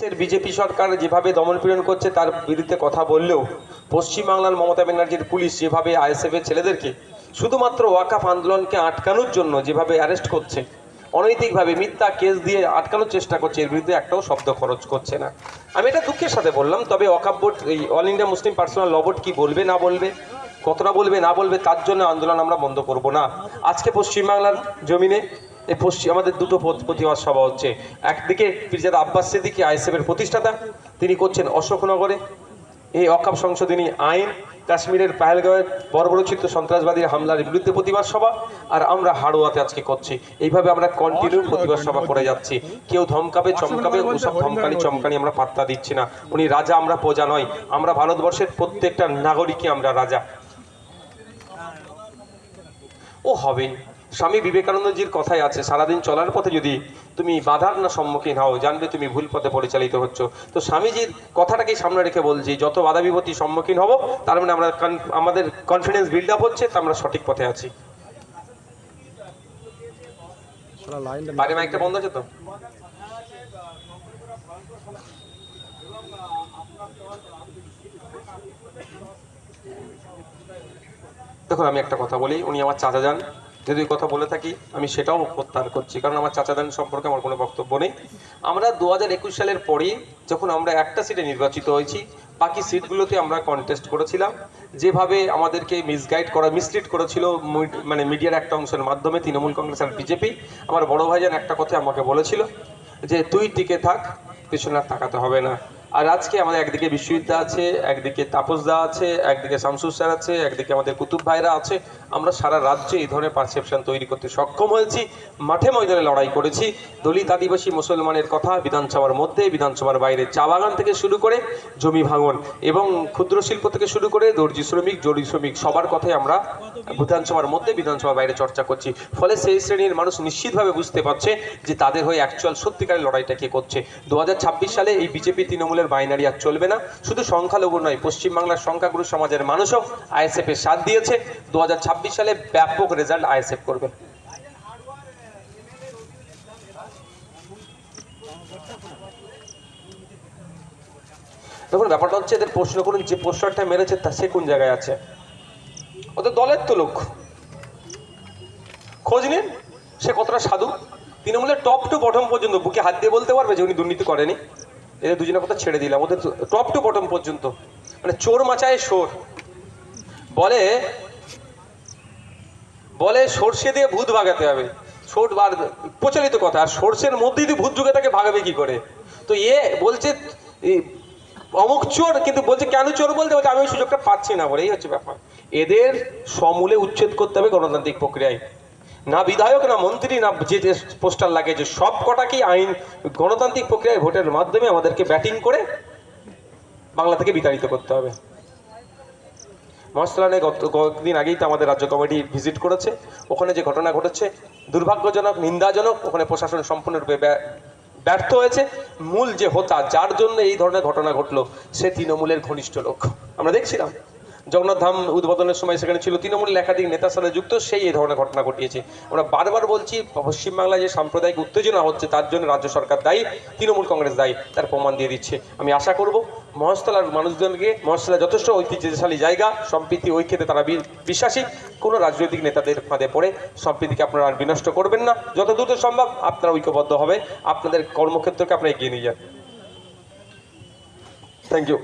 দেশের বিজেপি সরকার যেভাবে দমনপীড়ন করছে, তার বিরুদ্ধে কথা বললেও পশ্চিমবাংলার মমতা ব্যানার্জির পুলিশ যেভাবে আইএসএফ এর ছেলেদেরকে শুধুমাত্র ওয়াকাফ আন্দোলনকে আটকানোর জন্য যেভাবে অ্যারেস্ট করছে, অনৈতিকভাবে মিথ্যা কেস দিয়ে আটকানোর চেষ্টা করছে, এর বিরুদ্ধে একটাও শব্দ খরচ করছে না। আমি এটা দুঃখের সাথে বললাম, তবে ওয়াকাফ বোর্ড, এই all India Muslim personal law board কি বলবে, না বলবে, কতটা বলবে, না বলবে, তার জন্য আন্দোলন আমরা বন্ধ করব না। আজকে পশ্চিমবাংলার জমিনে এই পশ্চিম আমাদের দুটো প্রত- প্রতিবাদ সভা হচ্ছে। একদিকে পিরজাদা আব্বাস সিদ্দিকী আইএসএফের প্রতিষ্ঠাতা তিনি করছেন অশোকনগরে। এই অকাপ সংশোধনী আইন কাশ্মীরের পাহেলগাঁওয়ের বর্বরচিত্র সন্ত্রাসবাদীর হামলার বিরুদ্ধে প্রতিবাদ সভা আর আমরা হাড়োয়াতে আজকে করছি। এইভাবে আমরা কন্টিনিউ প্রতিবাদ সভা করে যাচ্ছি। কেউ ধমকাবে চমকাবে ওসব ধমকানি চমকানি আমরা পাত্তা দিচ্ছি না। উনি রাজা আমরা প্রজা নয় আমরা ভারতবর্ষের প্রত্যেকটা নাগরিকই আমরা রাজা। ও হবে স্বামী বিবেকানন্দজির কথাই আছে, সারাদিন চলার পথে যদি তুমি বাধার না সম্মুখীন হও, জানবে তুমি ভুল পথে পরিচালিত হচ্ছ। তো স্বামীজির কথাটাকেই সামনে রেখে বলছি যত বাধা বিপত্তি সম্মুখীন হব, তার মানে আমরা আমাদের কনফিডেন্স বিল্ড আপ হচ্ছে, তা আমরা সঠিক পথে আছি। বাইরে বন্ধ আছে তো? দেখুন, আমি একটা কথা বলি, উনি আমার চাচা যান। যদি কথা বলে থাকি, আমি সেটাও প্রত্যাহার করছি। কারণ আমার চাচাদান সম্পর্কে আমার কোনো বক্তব্য নেই। আমরা দু একুশ সালের পরেই যখন আমরা একটা সিটে নির্বাচিত হয়েছি, বাকি সিটগুলোতে আমরা কন্টেস্ট করেছিলাম। যেভাবে আমাদেরকে মিসগাইড করা মিসলিড করেছিল মানে মিডিয়ার একটা অংশের মাধ্যমে তৃণমূল কংগ্রেস আর বিজেপি, আমার বড় ভাইজান একটা কথা আমাকে বলেছিল যে, তুই টিকে থাক, পেছনে আর তাকাতে হবে না। আর আজকে আমাদের একদিকে বিশ্ববিদ্যা আছে, একদিকে তাপসদা আছে, একদিকে শামসুর স্যার আছে, একদিকে আমাদের কুতুব ভাইরা আছে। আমরা সারা রাজ্যে এই ধরনের পারসেপশন তৈরি করতে সক্ষম হয়েছি। মাঠে ময়দানে লড়াই করেছি। দলিত আদিবাসী মুসলমানের কথা বিধানসভার মধ্যে, বিধানসভার বাইরে চা বাগান থেকে শুরু করে জমি ভাঙন এবং ক্ষুদ্র শিল্প থেকে শুরু করে দর্জি শ্রমিক, জরি শ্রমিক সবার কথাই আমরা বিধানসভার মধ্যে, বিধানসভার বাইরে চর্চা করছি। ফলে সেই শ্রেণির মানুষ নিশ্চিতভাবে বুঝতে পারছে যে তাদের হয়ে অ্যাকচুয়াল সত্যিকারের লড়াইটা কে করছে। দু হাজার ছাব্বিশ সালে এই বিজেপি তৃণমূলের বাইনারি আর চলবে না। শুধু সংখ্যালঘু নয়, পশ্চিমবাংলার সংখ্যাগুরু সমাজের মানুষও আইএসএফ এর সাথ দিয়েছে। দু সালে ব্যাপক রেজাল্ট আইএসএফ করবে। দেখুন, ব্যাপারটা হচ্ছে এদের প্রশ্ন করুন, যে পোস্টারটা মেরেছে তা সে কোন জায়গায় আছে? ওদের দলের তো লোক। খোঁজ নিন, সে কতটা সাধু। তৃণমূলের টপ টু বটম পর্যন্ত বুকে হাত দিয়ে বলতে পারবে যে উনি দুর্নীতি করেনি। এদের দুজনের কথা ছেড়ে দিলাম। ওদের টপ টু বটম পর্যন্ত। মানে চোর মাচায় সোর বলে বলে সর্ষে দিয়ে ভূত ভাগাতে হবে। ছোট বার প্রচলিত কথা, আর সর্ষের মধ্যে যদি ভূত যুগে তাকে ভাগাবে কি করে? তো এ বলছে অমুক চোর, কিন্তু বলছে, কেন চোর বলতে? বলছে, আমি ওই সুযোগটা পাচ্ছি না বলে। এই হচ্ছে ব্যাপার। এদের সমূলে উচ্ছেদ করতে হবে গণতান্ত্রিক প্রক্রিয়ায়। না বিধায়ক, না মন্ত্রী, না যে পোস্টার যে সব কটাকেই আইন, গণতান্ত্রিক প্রক্রিয়ায় ভোটের মাধ্যমে আমাদেরকে ব্যাটিং করে বাংলা থেকে বিতাড়িত করতে হবে। মহাস্থানে গত, কয়েকদিন আগেই তো আমাদের রাজ্য কমিটি ভিজিট করেছে। ওখানে যে ঘটনা ঘটেছে, দুর্ভাগ্যজনক, নিন্দাজনক, ওখানে প্রশাসন সম্পূর্ণরূপে ব্যর্থ হয়েছে। মূল যে হোতা, যার জন্য এই ধরনের ঘটনা ঘটলো, সে তৃণমূলের ঘনিষ্ঠ লোক। আমরা দেখছিলাম। জগন্নাথ ধাম উদ্বোধনের সময় সেখানে ছিল তৃণমূলের একাধিক নেতার সাথে যুক্ত, সেই এই ধরনের ঘটনা ঘটিয়েছে। আমরা বারবার বলছি, পশ্চিমবাংলায় যে সাম্প্রদায়িক উত্তেজনা হচ্ছে, তার জন্য রাজ্য সরকার দায়ী, তৃণমূল কংগ্রেস দায়ী, তার প্রমাণ দিয়ে দিচ্ছে। আমি আশা করব মহাস্থলার মানুষজনকে মহাস্থলা যথেষ্ট ঐতিহ্যশালী জায়গা, সম্প্রীতি, ঐক্যতে তারা বিশ্বাসী, কোনো রাজনৈতিক নেতাদের ফাঁদে পড়ে, সম্প্রীতিকে আপনারা আর বিনষ্ট করবেন না। যত দ্রুত সম্ভব আপনারা ঐক্যবদ্ধ হবে আপনাদের কর্মক্ষেত্রকে আপনারা এগিয়ে নিয়ে যান। Thank you